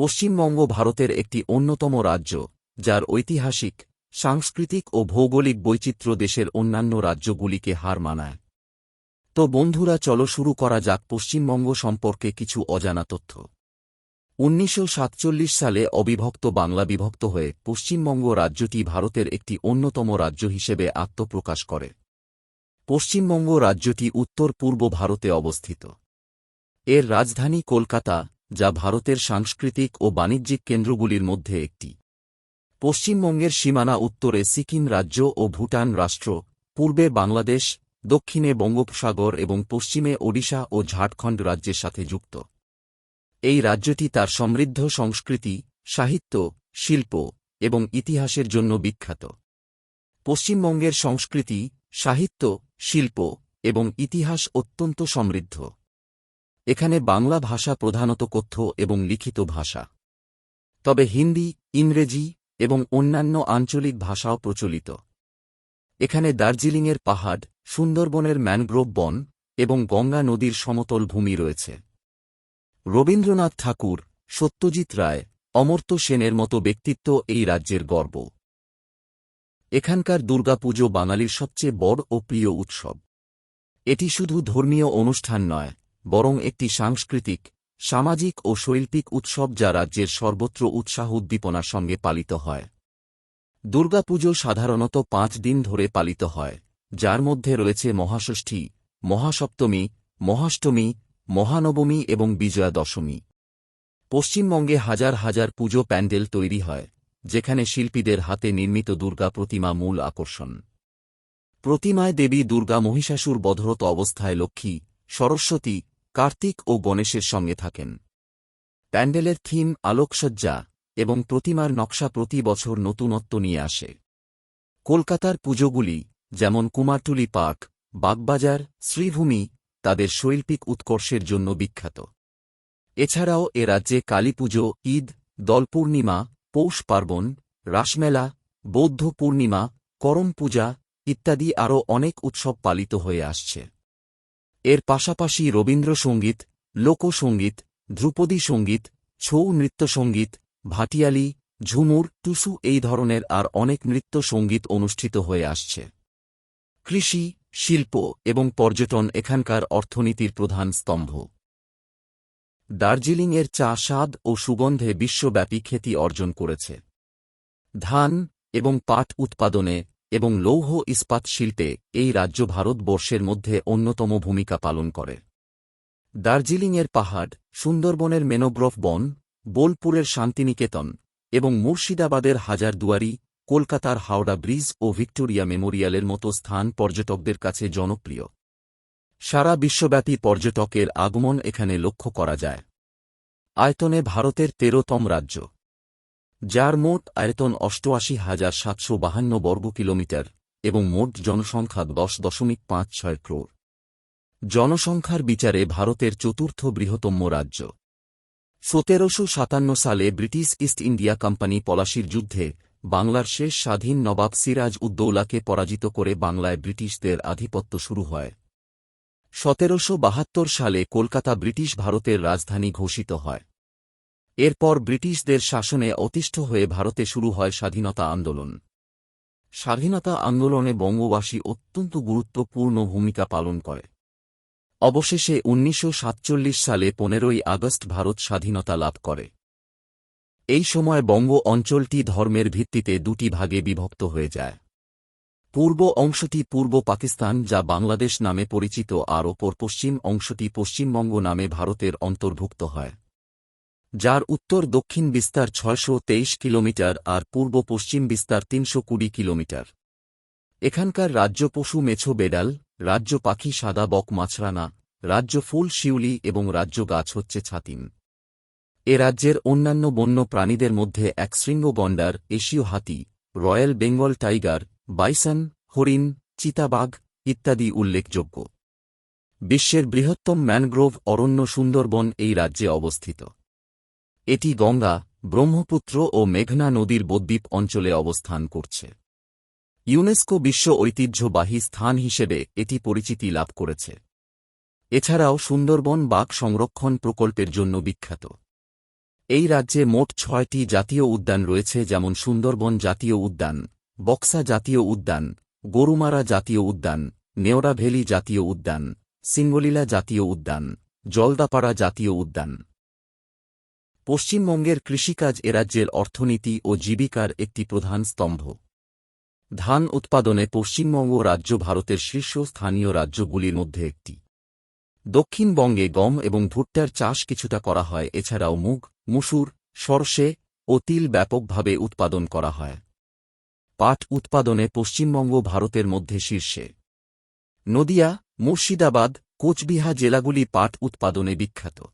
পশ্চিমবঙ্গ ভারতের একটি অন্যতম রাজ্য, যার ঐতিহাসিক, সাংস্কৃতিক ও ভৌগোলিক বৈচিত্র্য দেশের অন্যান্য রাজ্যগুলিকে হার মানায়। তো বন্ধুরা, চলো শুরু করা যাক পশ্চিমবঙ্গ সম্পর্কে কিছু অজানা তথ্য। উনিশশো সাতচল্লিশ সালে অবিভক্ত বাংলা বিভক্ত হয়ে পশ্চিমবঙ্গ রাজ্যটি ভারতের একটি অন্যতম রাজ্য হিসেবে আত্মপ্রকাশ করে। পশ্চিমবঙ্গ রাজ্যটি উত্তর পূর্ব ভারতে অবস্থিত। এর রাজধানী কলকাতা যা ভারতের সাংস্কৃতিক ও বাণিজ্যিক কেন্দ্রগুলির মধ্যে একটি। পশ্চিমবঙ্গের সীমানা উত্তরে সিকিম রাজ্য ও ভুটান রাষ্ট্র, পূর্বে বাংলাদেশ, দক্ষিণে বঙ্গোপসাগর এবং পশ্চিমে ওডিশা ও ঝাড়খণ্ড রাজ্যের সাথে যুক্ত। এই রাজ্যটি তার সমৃদ্ধ সংস্কৃতি, সাহিত্য, শিল্প এবং ইতিহাসের জন্য বিখ্যাত। পশ্চিমবঙ্গের সংস্কৃতি, সাহিত্য, শিল্প এবং ইতিহাস অত্যন্ত সমৃদ্ধ। এখানে বাংলা ভাষা প্রধানত কথ্য এবং লিখিত ভাষা। তবে হিন্দি, ইংরেজি এবং অন্যান্য আঞ্চলিক ভাষাও প্রচলিত। এখানে দার্জিলিংয়ের পাহাড়, সুন্দরবনের ম্যানগ্রোভ বন এবং গঙ্গা নদীর সমতল ভূমি রয়েছে। রবীন্দ্রনাথ ঠাকুর, সত্যজিৎ রায়, অমর্ত্য সেনের মতো ব্যক্তিত্ব এই রাজ্যের গর্ব। এখানকার দুর্গাপুজো বাঙালির সবচেয়ে বড় ও প্রিয় উৎসব। এটি শুধু ধর্মীয় অনুষ্ঠান নয় বরং একটি সাংস্কৃতিক, সামাজিক ও শৈল্পিক উৎসব যা রাজ্যের সর্বত্র উৎসাহ উদ্দীপনার সঙ্গে পালিত হয়। দুর্গাপুজো সাধারণত পাঁচ দিন ধরে পালিত হয়, যার মধ্যে রয়েছে মহাষষ্ঠী, মহাসপ্তমী, মহাষ্টমী, মহানবমী এবং বিজয়া দশমী পশ্চিমবঙ্গে হাজার হাজার পুজো প্যান্ডেল তৈরি হয়, যেখানে শিল্পীদের হাতে নির্মিত দুর্গা প্রতিমা মূল আকর্ষণ। প্রতিমায় দেবী দুর্গা মহিষাসুর বধরত অবস্থায় লক্ষ্মী, সরস্বতী কার্তিক ও গণেশের সঙ্গে থাকেন। প্যান্ডেলের থিম আলোকসজ্জা এবং প্রতিমার নকশা প্রতি বছর নতুনত্ব নিয়ে আসে। কলকাতার পুজোগুলি যেমন কুমারটুলি পার্ক, বাগবাজার, শ্রীভূমি তাদের শৈল্পিক উৎকর্ষের জন্য বিখ্যাত। এছাড়াও এ রাজ্যে কালীপুজো ঈদ দলপূর্ণিমা পৌষ পার্বণ, রাসমেলা, বৌদ্ধ পূর্ণিমা, করম পূজা ইত্যাদি আরও অনেক উৎসব পালিত হয়ে আসছে। এর পাশাপাশি রবীন্দ্রসঙ্গীত, লোকসঙ্গীত, ধ্রুপদী সংগীত, ছৌ নৃত্যসঙ্গীত, ভাটিয়ালি, ঝুমুর, টুসু এই ধরনের আর অনেক নৃত্য সংগীত অনুষ্ঠিত হয়ে আসছে। কৃষি, শিল্প এবং পর্যটন এখানকার অর্থনীতির প্রধান স্তম্ভ। দার্জিলিংয়ের চা স্বাদ ও সুগন্ধে বিশ্বব্যাপী খ্যাতি অর্জন করেছে। ধান এবং পাট উৎপাদনে এবং লৌহ ইস্পাত শিল্পে এই রাজ্য ভারতবর্ষের মধ্যে অন্যতম ভূমিকা পালন করে। দার্জিলিংয়ের পাহাড়, সুন্দরবনের মেনোগ্রফ বন, বোলপুরের শান্তিনিকেতন এবং মুর্শিদাবাদের হাজারদুয়ারি, কলকাতার হাওড়া ব্রিজ ও ভিক্টোরিয়া মেমোরিয়ালের মতো স্থান পর্যটকদের কাছে জনপ্রিয়। সারা বিশ্বব্যাপী পর্যটকের আগমন এখানে লক্ষ্য করা যায়। আয়তনে ভারতের তেরোতম রাজ্য। যার মোট আয়তন অষ্টআশি হাজার সাতশো বাহান্ন বর্গ কিলোমিটার এবং মোট জনসংখ্যা দশ দশমিক পাঁচ ছয় ক্রোর জনসংখ্যার বিচারে ভারতের চতুর্থ বৃহত্তম রাজ্য। সতেরোশো সাতান্ন সালে ব্রিটিশ ইস্ট ইন্ডিয়া কোম্পানি পলাশির যুদ্ধে বাংলার শেষ স্বাধীন নবাব সিরাজ উদ্দৌলাকে পরাজিত করে বাংলায় ব্রিটিশদের আধিপত্য শুরু হয়। সতেরোশো বাহাত্তর সালে কলকাতা ব্রিটিশ ভারতের রাজধানী ঘোষিত হয়। এরপর ব্রিটিশদের শাসনে অতিষ্ঠ হয়ে ভারতে শুরু হয় স্বাধীনতা আন্দোলন। স্বাধীনতা আন্দোলনে বঙ্গবাসী অত্যন্ত গুরুত্বপূর্ণ ভূমিকা পালন করে। অবশেষে উনিশশো সাতচল্লিশ সালে পনেরোই আগস্ট ভারত স্বাধীনতা লাভ করে। এই সময় বঙ্গ অঞ্চলটি ধর্মের ভিত্তিতে দুটি ভাগে বিভক্ত হয়ে যায়। পূর্ব অংশটি পূর্ব পাকিস্তান, যা বাংলাদেশ নামে পরিচিত, আর ওপর পশ্চিম অংশটি পশ্চিমবঙ্গ নামে ভারতের অন্তর্ভুক্ত হয়। যার উত্তর দক্ষিণ বিস্তার ছয়শো তেইশ কিলোমিটার আর পূর্ব পশ্চিম বিস্তার তিনশো কুড়ি কিলোমিটার। এখানকার রাজ্য পশু মেছো বেডাল, রাজ্য পাখি সাদা বক মাছরানা, রাজ্য ফুল শিউলি এবং রাজ্য গাছ হচ্ছে ছাতিম। এ রাজ্যের অন্যান্য বন্য প্রাণীদের মধ্যে এক শৃঙ্গ গন্ডার, এশীয় হাতি, রয়্যাল বেঙ্গল টাইগার, বাইসন, হরিণ, চিতাবাঘ ইত্যাদি উল্লেখযোগ্য। বিশ্বের বৃহত্তম ম্যানগ্রোভ অরণ্য সুন্দরবন এই রাজ্যে অবস্থিত। এটি গঙ্গা, ব্রহ্মপুত্র ও মেঘনা নদীর বদ্বীপ অঞ্চলে অবস্থান করছে। ইউনেস্কো বিশ্ব ঐতিহ্যবাহী স্থান হিসেবে এটি পরিচিতি লাভ করেছে। এছাড়াও সুন্দরবন বাঘ সংরক্ষণ প্রকল্পের জন্য বিখ্যাত। এই রাজ্যে মোট ছয়টি জাতীয় উদ্যান রয়েছে যেমন সুন্দরবন জাতীয় উদ্যান, বক্সা জাতীয় উদ্যান, গরুমারা জাতীয় উদ্যান, নেওড়া ভ্যালি জাতীয় উদ্যান, সিঙ্গলীলা জাতীয় উদ্যান, জলদাপাড়া জাতীয় উদ্যান। পশ্চিমবঙ্গের কৃষিকাজ এ রাজ্যের অর্থনীতি ও জীবিকার একটি প্রধান স্তম্ভ। ধান উৎপাদনে পশ্চিমবঙ্গ রাজ্য ভারতের শীর্ষস্থানীয় রাজ্যগুলির মধ্যে একটি। দক্ষিণবঙ্গে গম এবং ভুট্টার চাষ কিছুটা করা হয়, এছাড়াও মুগ, মুসুর, সরষে ও তিল ব্যাপকভাবে উৎপাদন করা হয়। পাট উৎপাদনে পশ্চিমবঙ্গ ভারতের মধ্যে শীর্ষে। নদিয়া, মুর্শিদাবাদ, কোচবিহার জেলাগুলি পাট উৎপাদনে বিখ্যাত।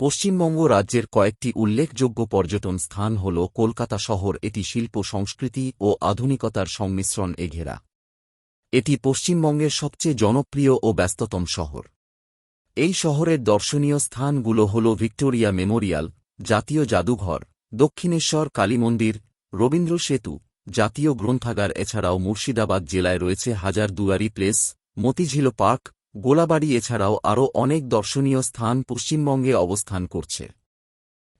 পশ্চিমবঙ্গ রাজ্যের কয়েকটি উল্লেখযোগ্য পর্যটন স্থান হল কলকাতা শহর, এটি শিল্প, সংস্কৃতি ও আধুনিকতার সংমিশ্রণ এ ঘেরা এটি পশ্চিমবঙ্গের সবচেয়ে জনপ্রিয় ও ব্যস্ততম শহর। এই শহরের দর্শনীয় স্থানগুলো হল ভিক্টোরিয়া মেমোরিয়াল, জাতীয় জাদুঘর, দক্ষিণেশ্বর কালী মন্দির, রবীন্দ্র সেতু, জাতীয় গ্রন্থাগার, এছাড়াও মুর্শিদাবাদ জেলায় রয়েছে হাজারদুয়ারি প্লেস, মতিঝিল পার্ক গোলাবাড়ি এছাড়াও আরও অনেক দর্শনীয় স্থান পশ্চিমবঙ্গে অবস্থান করছে।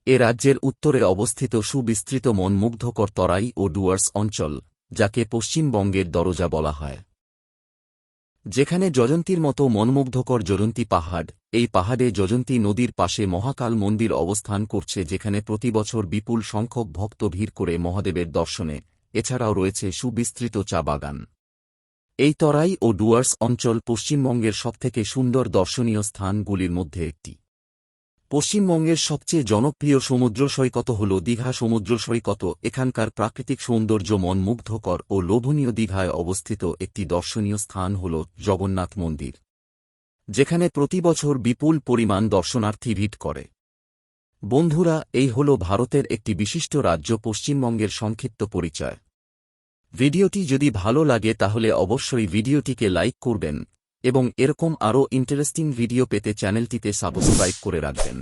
এ রাজ্যের উত্তরে অবস্থিত সুবিস্তৃত মনমুগ্ধকর তরাই ও ডুয়ার্স অঞ্চল, যাকে পশ্চিমবঙ্গের দরজা বলা হয়। যেখানে যজন্তীর মতো মনমুগ্ধকর জয়ন্তী পাহাড়, এই পাহাড়ে যজন্তী নদীর পাশে মহাকাল মন্দির অবস্থান করছে যেখানে প্রতিবছর বিপুল সংখ্যক ভক্ত ভিড় করে মহাদেবের দর্শনে। এছাড়াও রয়েছে সুবিস্তৃত চা বাগান। এই তরাই ও ডুয়ার্স অঞ্চল পশ্চিমবঙ্গের সবথেকে সুন্দর দর্শনীয় স্থানগুলির মধ্যে একটি। পশ্চিমবঙ্গের সবচেয়ে জনপ্রিয় সমুদ্র সৈকত হল দীঘা সমুদ্র সৈকত। এখানকার প্রাকৃতিক সৌন্দর্য মনমুগ্ধকর ও লোভনীয় দীঘায় অবস্থিত একটি দর্শনীয় স্থান হল জগন্নাথ মন্দির, যেখানে প্রতিবছর বিপুল পরিমাণ দর্শনার্থী ভিড় করে। বন্ধুরা, এই হল ভারতের একটি বিশিষ্ট রাজ্য পশ্চিমবঙ্গের সংক্ষিপ্ত পরিচয়। ভিডিওটি যদি ভালো লাগে তাহলে অবশ্যই ভিডিওটিকে লাইক করবেন এবং এরকম আরও ইন্টারেস্টিং ভিডিও পেতে চ্যানেলটিতে সাবস্ক্রাইব করে রাখবেন।